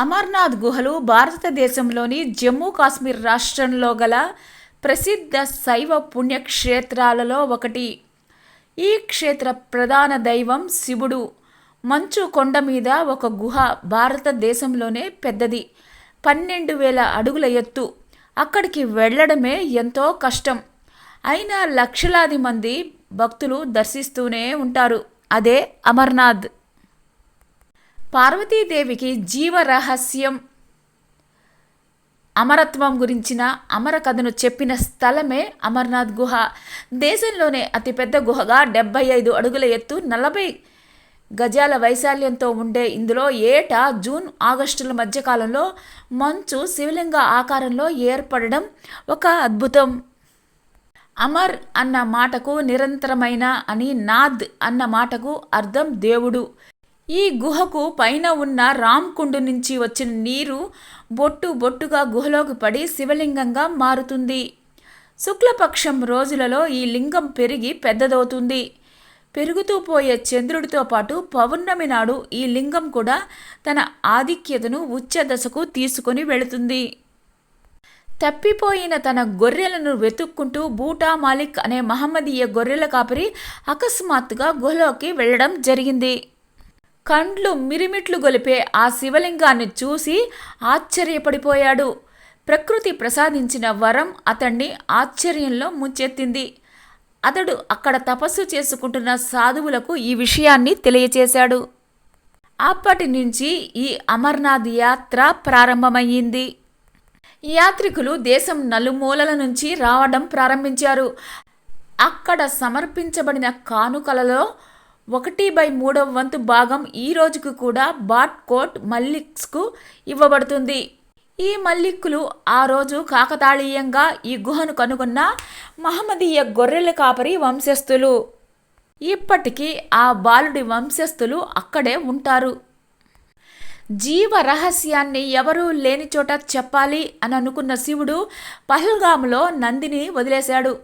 అమర్నాథ్ గుహలు భారతదేశంలోని జమ్మూ కాశ్మీర్ రాష్ట్రంలో గల ప్రసిద్ధ శైవ పుణ్యక్షేత్రాలలో ఒకటి. ఈ క్షేత్ర ప్రధాన దైవం శివుడు. మంచు కొండ మీద ఒక గుహ భారతదేశంలోనే పెద్దది. పన్నెండు వేల అడుగుల ఎత్తు. అక్కడికి వెళ్ళడమే ఎంతో కష్టం. అయినా లక్షలాది మంది భక్తులు దర్శిస్తూనే ఉంటారు. అదే అమర్నాథ్. పార్వతీదేవికి జీవరహస్యం. అమరత్వం గురించిన అమర కథను చెప్పిన స్థలమే అమర్నాథ్ గుహ. దేశంలోనే అతిపెద్ద గుహగా డెబ్బై ఐదు అడుగుల ఎత్తు నలభై గజాల వైశాల్యంతో ఉండే ఇందులో ఏటా జూన్ ఆగస్టుల మధ్యకాలంలో మంచు శివలింగ ఆకారంలో ఏర్పడడం ఒక అద్భుతం. అమర్ అన్న మాటకు నిరంతరమైన అని నాద్ అన్న మాటకు అర్థం దేవుడు. ఈ గుహకు పైన ఉన్న రామ్కుండు నుంచి వచ్చిన నీరు బొట్టు బొట్టుగా గుహలోకి పడి శివలింగంగా మారుతుంది. శుక్లపక్షం రోజులలో ఈ లింగం పెరిగి పెద్దదవుతుంది. పెరుగుతూ పోయే చంద్రుడితో పాటు పౌర్ణమి నాడు ఈ లింగం కూడా తన ఆధిక్యతను ఉచ్చ దశకు తీసుకొని వెళుతుంది. తప్పిపోయిన తన గొర్రెలను వెతుక్కుంటూ బూటా మాలిక్ అనే మహమ్మదీయ గొర్రెల కాపరి అకస్మాత్తుగా గుహలోకి వెళ్ళడం జరిగింది. కండ్లు మిరిమిట్లు గొలిపే ఆ శివలింగాన్ని చూసి ఆశ్చర్యపడిపోయాడు. ప్రకృతి ప్రసాదించిన వరం అతన్ని ఆశ్చర్యంలో ముంచెత్తింది. అతడు అక్కడ తపస్సు చేసుకుంటున్న సాధువులకు ఈ విషయాన్ని తెలియచేశాడు. అప్పటి నుంచి ఈ అమర్నాథ్ యాత్ర ప్రారంభమయ్యింది. యాత్రికులు దేశం నలుమూలల నుంచి రావడం ప్రారంభించారు. అక్కడ సమర్పించబడిన కానుకలలో ఒకటి బై మూడవ వంతు భాగం ఈ రోజుకు కూడా బాట్ కోట్ మల్లిక్స్కు ఇవ్వబడుతుంది. ఈ మల్లిక్కులు ఆ రోజు కాకతాళీయంగా ఈ గుహను కనుగొన్న మహమ్మదీయ గొర్రెల కాపరి వంశస్థులు. ఇప్పటికీ ఆ బాలుడి వంశస్థులు అక్కడే ఉంటారు. జీవ రహస్యాన్ని ఎవరూ లేని చోట చెప్పాలి అని అనుకున్న శివుడు పహల్గాములో నందిని వదిలేశాడు.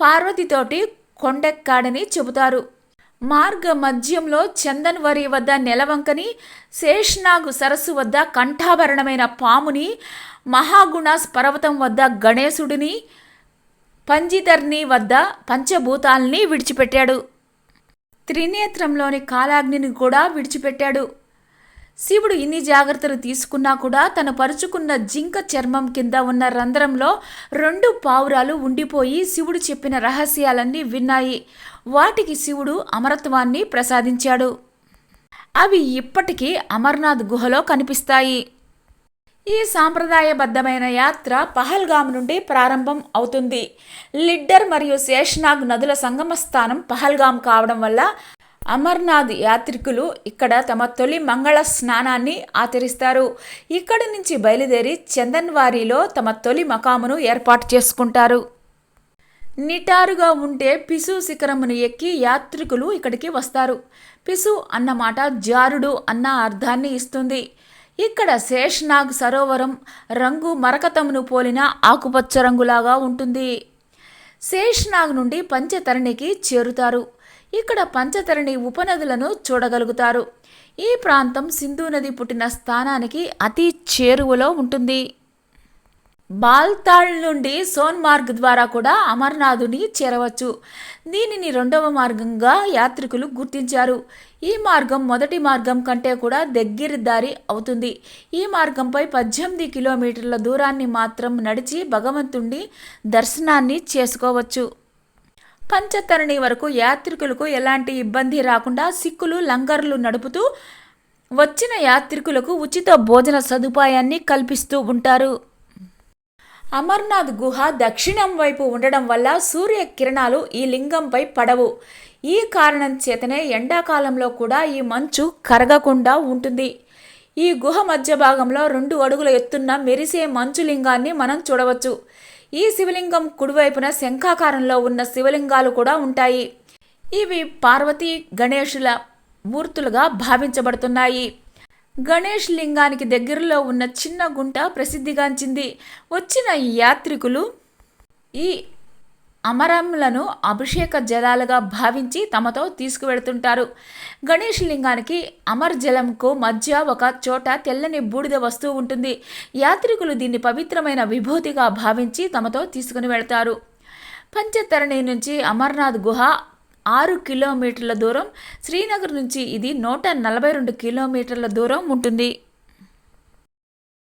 పార్వతితోటి కొండెక్కాడని చెబుతారు. మార్గ మధ్యంలో చందన్ వరి వద్ద నెలవంకని శేష్నాగు సరస్సు వద్ద కంఠాభరణమైన పాముని మహాగుణాస్ పర్వతం వద్ద గణేశుడిని పంజితర్ని వద్ద పంచభూతాల్ని విడిచిపెట్టాడు. త్రినేత్రంలోని కాలాగ్నిని కూడా విడిచిపెట్టాడు. శివుడు ఇన్ని జాగ్రత్తలు తీసుకున్నా కూడా తను పరుచుకున్న జింక చర్మం కింద ఉన్న రంధ్రంలో రెండు పావురాలు ఉండిపోయి శివుడు చెప్పిన రహస్యాలన్నీ విన్నాయి. వాటికి శివుడు అమరత్వాన్ని ప్రసాదించాడు. అవి ఇప్పటికీ అమర్నాథ్ గుహలో కనిపిస్తాయి. ఈ సాంప్రదాయబద్ధమైన యాత్ర పహల్గామ్ నుండి ప్రారంభం అవుతుంది. లిడ్డర్ మరియు శేషనాగ్ నదుల సంగమ స్థానం పహల్గామ్ కావడం వల్ల అమర్నాథ్ యాత్రికులు ఇక్కడ తమ తొలి మంగళ స్నానాన్ని ఆచరిస్తారు. ఇక్కడి నుంచి బయలుదేరి చందన్వారిలో తమ తొలి మకామును ఏర్పాటు చేసుకుంటారు. నిటారుగా ఉంటే పిసు శిఖరమును ఎక్కి యాత్రికులు ఇక్కడికి వస్తారు. పిసు అన్నమాట జారుడు అన్న అర్థాన్ని ఇస్తుంది. ఇక్కడ శేష్నాగ్ సరోవరం రంగు మరకతమును పోలిన ఆకుపచ్చ రంగులాగా ఉంటుంది. శేష్నాగ్ నుండి పంచతరణికి చేరుతారు. ఇక్కడ పంచతరణి ఉపనదులను చూడగలుగుతారు. ఈ ప్రాంతం సింధు నది పుట్టిన స్థానానికి అతి చేరువలో ఉంటుంది. బాల్తాళ్ నుండి సోన్మార్గ్ ద్వారా కూడా అమర్నాథుని చేరవచ్చు. దీనిని రెండవ మార్గంగా యాత్రికులు గుర్తించారు. ఈ మార్గం మొదటి మార్గం కంటే కూడా దగ్గర దారి అవుతుంది. ఈ మార్గంపై పద్దెనిమిది కిలోమీటర్ల దూరాన్ని మాత్రం నడిచి భగవంతుణ్ణి దర్శనాన్ని చేసుకోవచ్చు. పంచతరణి వరకు యాత్రికులకు ఎలాంటి ఇబ్బంది రాకుండా సిక్కులు లంగర్లు నడుపుతూ వచ్చిన యాత్రికులకు ఉచిత భోజన సదుపాయాన్ని కల్పిస్తూ ఉంటారు. అమర్నాథ్ గుహ దక్షిణం వైపు ఉండడం వల్ల సూర్య కిరణాలు ఈ లింగంపై పడవు. ఈ కారణం చేతనే ఎండాకాలంలో కూడా ఈ మంచు కరగకుండా ఉంటుంది. ఈ గుహ మధ్య భాగంలో రెండు అడుగుల ఎత్తున్న మెరిసే మంచు లింగాన్ని మనం చూడవచ్చు. ఈ శివలింగం కుడివైపున శంఖాకారంలో ఉన్న శివలింగాలు కూడా ఉంటాయి. ఇవి పార్వతీ గణేషుల మూర్తులుగా భావించబడుతున్నాయి. గణేష్ లింగానికి దగ్గరలో ఉన్న చిన్న గుంట ప్రసిద్ధిగాంచింది. వచ్చిన యాత్రికులు ఈ అమరములను అభిషేక జలాలుగా భావించి తమతో తీసుకువెడుతుంటారు గణేష్ లింగానికి అమర్ జలంకు మధ్య ఒక చోట తెల్లని బూడిద వస్తువు ఉంటుంది. యాత్రికులు దీన్ని పవిత్రమైన విభూతిగా భావించి తమతో తీసుకుని వెళ్తారు. పంచతరణి నుంచి అమర్నాథ్ గుహ ఆరు కిలోమీటర్ల దూరం శ్రీనగర్ నుంచి ఇది నూట నలభై రెండు కిలోమీటర్ల దూరం ఉంటుంది.